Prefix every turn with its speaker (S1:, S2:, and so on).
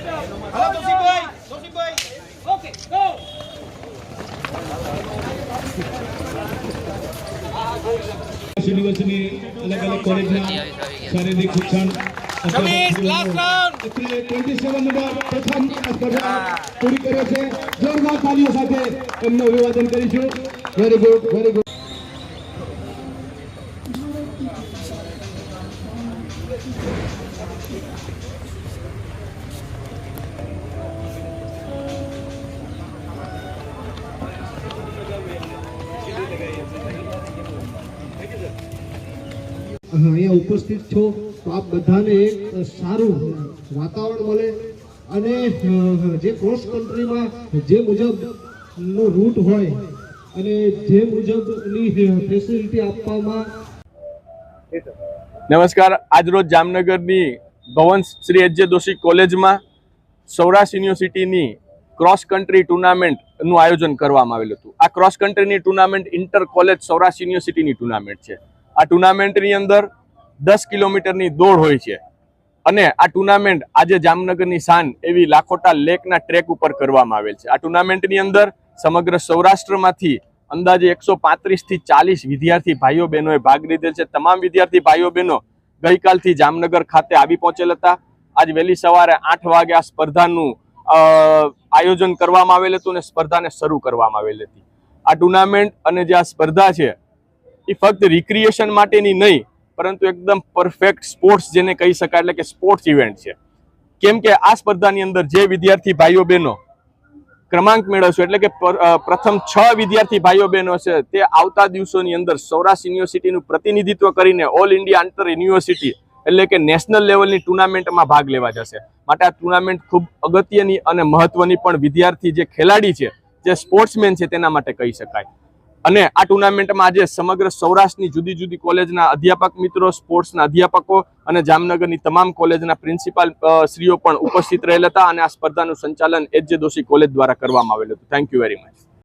S1: હાલો તોસીફભાઈ તોસીફભાઈ
S2: okay go
S3: યુનિવર્સિટીની અલગ અલગ કોલેજના શારીરિક શિક્ષણ
S1: સમીર, last round.
S3: અત્યારે 27 નંબર પ્રથમ આ સ્પર્ધા પૂરી કર્યો છે જોરદાર તાલીઓ સાથે એમનું અભિવાદન કરીશું વેરી ગુડ વેરી ગુડ અહીંયા ઉપસ્થિત છો તો આપ બધાને એક સારું વાતાવરણ મળે અને જે ક્રોસ કન્ટ્રીમાં જે મુજબનો રૂટ હોય અને જે મુજબની ફેસિલિટી આપવામાં
S4: નમસ્કાર. આજરોજ જામનગરની ભવન શ્રી એચ જે દોશી કોલેજમાં સૌરાષ્ટ્ર યુનિવર્સિટીની ક્રોસ કન્ટ્રી ટુર્નામેન્ટનું આયોજન કરવામાં આવેલું હતું. આ ક્રોસ કન્ટ્રીની ટુર્નામેન્ટ ઇન્ટર કોલેજ સૌરાષ્ટ્ર યુનિવર્સિટીની ટુર્નામેન્ટ છે. આ ટુર્નામેન્ટની અંદર દસ કિલોમીટરની દોડ હોય છે. અને આ ટુર્નામેન્ટ આજે જામનગરની શાન એવી લાખોટા લેકના ટ્રેક ઉપર કરવામાં આવેલ છે. આ ટુર્નામેન્ટની અંદર સમગ્ર સૌરાષ્ટ્રમાંથી અંદાજે એકસો થી ચાલીસ વિદ્યાર્થી ભાઈઓ બહેનોએ ભાગ લીધેલ છે. તમામ વિદ્યાર્થી ભાઈઓ બહેનો ગઈકાલથી જામનગર ખાતે આવી પહોંચેલ હતા. આજ વહેલી સવારે આઠ વાગે આ સ્પર્ધાનું આયોજન કરવામાં આવેલ હતું અને સ્પર્ધાને શરૂ કરવામાં આવેલ હતી. આ ટુર્નામેન્ટ અને જે આ સ્પર્ધા છે એ ફક્ત રિક્રિએશન માટેની નહીં, પરંતુ એકદમ પરફેક્ટ સ્પોર્ટ્સ જેને કહી શકાય, એટલે કે સ્પોર્ટ્સ ઇવેન્ટ છે. કેમ કે આ સ્પર્ધાની અંદર જે વિદ્યાર્થી ભાઈઓ બહેનો ક્રમાંક મેળવશે, એટલે કે પ્રથમ છ વિદ્યાર્થી ભાઈઓ બહેનો છે, તે આવતા દિવસોની અંદર સૌરાષ્ટ્ર યુનિવર્સિટીનું પ્રતિનિધિત્વ કરીને ઓલ ઇન્ડિયા આંતર યુનિવર્સિટી એટલે કે નેશનલ લેવલની ટુર્નામેન્ટમાં ભાગ લેવા જશે. માટે આ ટુર્નામેન્ટ ખૂબ અગત્યની અને મહત્વની પણ વિદ્યાર્થી જે ખેલાડી છે, જે સ્પોર્ટ્સમેન છે, તેના માટે કહી શકાય. અને આ ટુર્નામેન્ટમાં આજે સમગ્ર સૌરાષ્ટ્રની જુદી જુદી કોલેજના અધ્યાપક મિત્રો, સ્પોર્ટ્સના અધ્યાપકો અને જામનગરની તમામ કોલેજના પ્રિન્સિપાલ શ્રીઓ પણ ઉપસ્થિત રહેલા હતા અને આ સ્પર્ધાનું સંચાલન એચ જે દોશી કોલેજ દ્વારા કરવામાં આવેલું હતું. Thank you very much